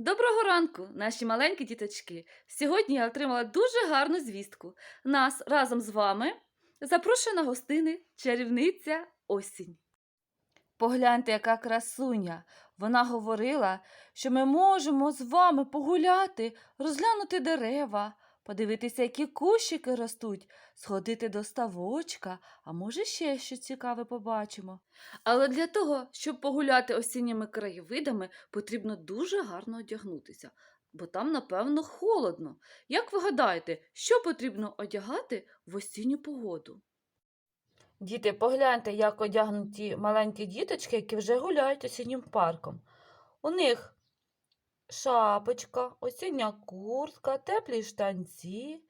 Доброго ранку, наші маленькі діточки. Сьогодні я отримала дуже гарну звістку. Нас разом з вами запрошує на гостини чарівниця осінь. Погляньте, яка красуня. Вона говорила, що ми можемо з вами погуляти, розглянути дерева, подивитися, які кущики ростуть, сходити до ставочка, а може ще щось цікаве побачимо. Але для того, щоб погуляти осінніми краєвидами, потрібно дуже гарно одягнутися, бо там, напевно, холодно. Як ви гадаєте, що потрібно одягати в осінню погоду? Діти, погляньте, як одягнуті маленькі діточки, які вже гуляють осіннім парком. У них шапочка, осіння куртка, теплі штанці,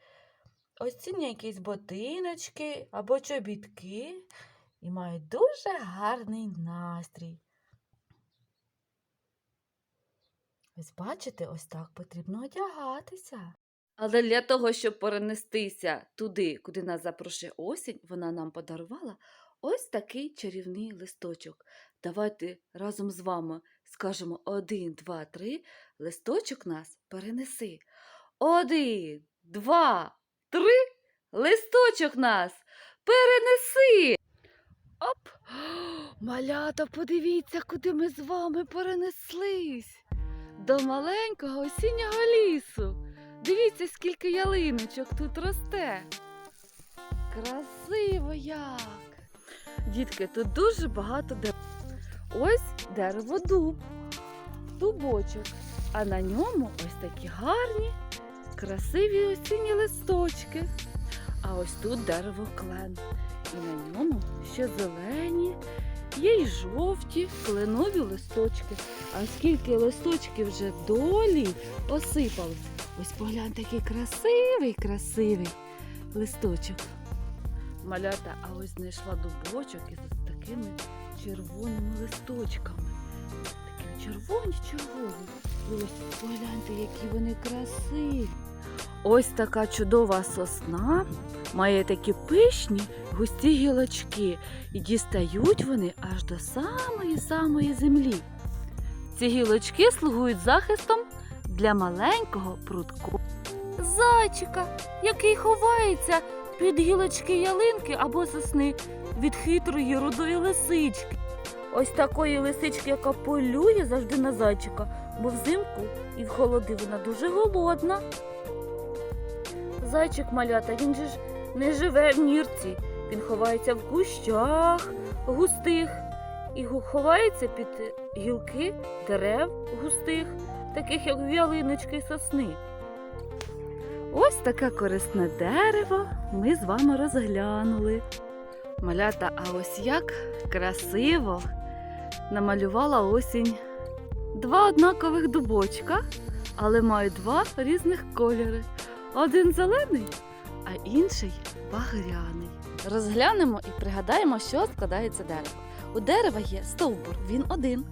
осінні якісь ботиночки або чобітки і мають дуже гарний настрій. Ось бачите, ось так потрібно одягатися. Але для того, щоб перенестися туди, куди нас запрошує осінь, вона нам подарувала ось такий чарівний листочок. Давайте разом з вами скажемо один, два, три. Листочок нас перенеси. Один, два, три. Листочок нас перенеси. Оп! Малята, подивіться, куди ми з вами перенеслись. До маленького осіннього лісу. Дивіться, скільки ялиночок тут росте. Красиво як. Дітки, тут дуже багато дерев. Ось дерево дуб, дубочок, а на ньому ось такі гарні, красиві осінні листочки. А ось тут дерево клен. І на ньому ще зелені, є й жовті кленові листочки. А скільки листочків вже долі осипались. Ось погляньте, який красивий, красивий листочок. Малята, а ось знайшла дубочок із такими червоними листочками. Такі червоні, червоні. І ось погляньте, які вони красиві. Ось така чудова сосна має такі пишні густі гілочки, і дістають вони аж до самої-самої землі. Ці гілочки слугують захистом для маленького прудку. Зайчика, який ховається під гілочки ялинки або сосни від хитрої рудої лисички. Ось такої лисички, яка полює завжди на зайчика, бо взимку і в холоди вона дуже голодна. Зайчик малята, він же ж не живе в нірці. Він ховається в кущах густих і ховається під гілки дерев густих, таких як ялиночки і сосни. Ось таке корисне дерево ми з вами розглянули. Малята, а ось як красиво намалювала осінь два однакових дубочка, але мають два різних кольори. Один зелений, а інший багряний. Розглянемо і пригадаємо, що складається дерево. У дерева є стовбур, він один.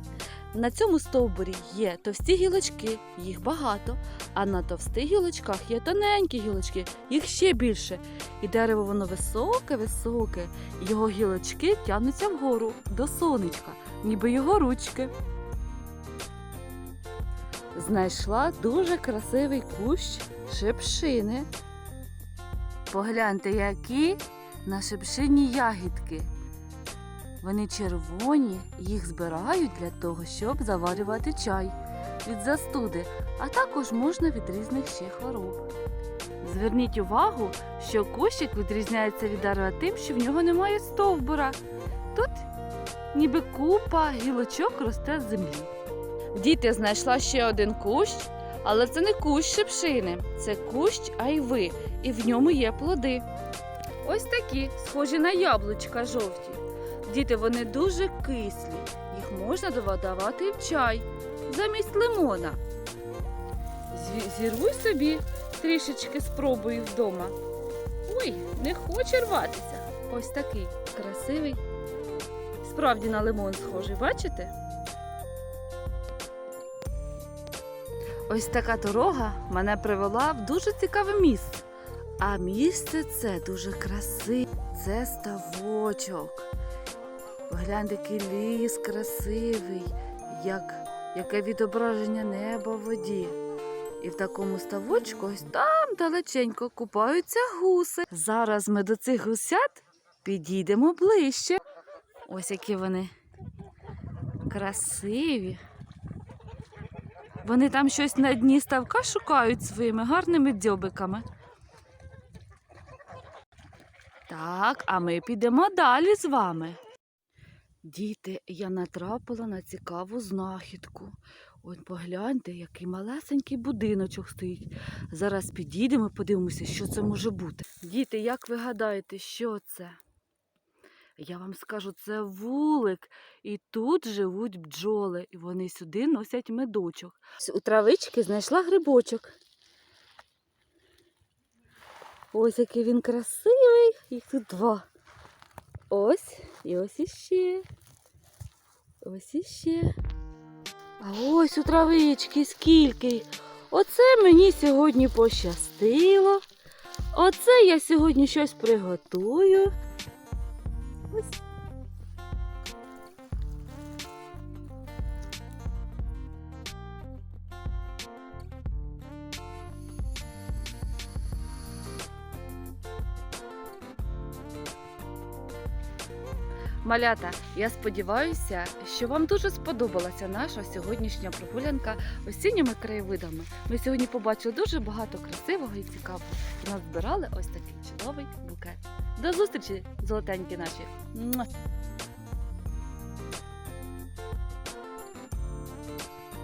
На цьому стовбурі є товсті гілочки, їх багато, а на товстих гілочках є тоненькі гілочки, їх ще більше. І дерево воно високе-високе, його гілочки тягнуться вгору до сонечка, ніби його ручки. Знайшла дуже красивий кущ шипшини. Погляньте, які на шипшині ягідки. Вони червоні, їх збирають для того, щоб заварювати чай від застуди, а також можна від різних ще хвороб. Зверніть увагу, що кущик відрізняється від дерева тим, що в нього немає стовбура. Тут ніби купа гілочок росте з землі. Діти знайшла ще один кущ, але це не кущ шипшини, це кущ айви, і в ньому є плоди. Ось такі, схожі на яблучка жовті. Діти, вони дуже кислі. Їх можна додавати в чай замість лимона. Зі- Зірвуй собі трішечки спробую вдома. Ой, не хоче рватися. Ось такий красивий. Справді на лимон схожий, бачите? Ось така дорога мене привела в дуже цікаве місце. А місце це дуже красиве. Це ставочок. Погляньте, який ліс красивий, як яке відображення неба в воді. І в такому ставочку ось там далеченько купаються гуси. Зараз ми до цих гусят підійдемо ближче. Ось які вони красиві. Вони там щось на дні ставка шукають своїми гарними дзьобиками. Так, а ми підемо далі з вами. Діти, я натрапила на цікаву знахідку. Ось погляньте, який малесенький будиночок стоїть. Зараз підійдемо, подивимося, що це може бути. Діти, як ви гадаєте, що це? Я вам скажу, це вулик, і тут живуть бджоли, і вони сюди носять медочок. У травички знайшла грибочок. Ось який він красивий, їх тут два. Ось і ось іще. Ось іще. А ось у травички скільки. Оце мені сьогодні пощастило. Оце я сьогодні щось приготую. Ось. Малята, я сподіваюся, що вам дуже сподобалася наша сьогоднішня прогулянка осінніми краєвидами. Ми сьогодні побачили дуже багато красивого і цікавого і назбирали ось такий чудовий букет. До зустрічі, золотенькі наші!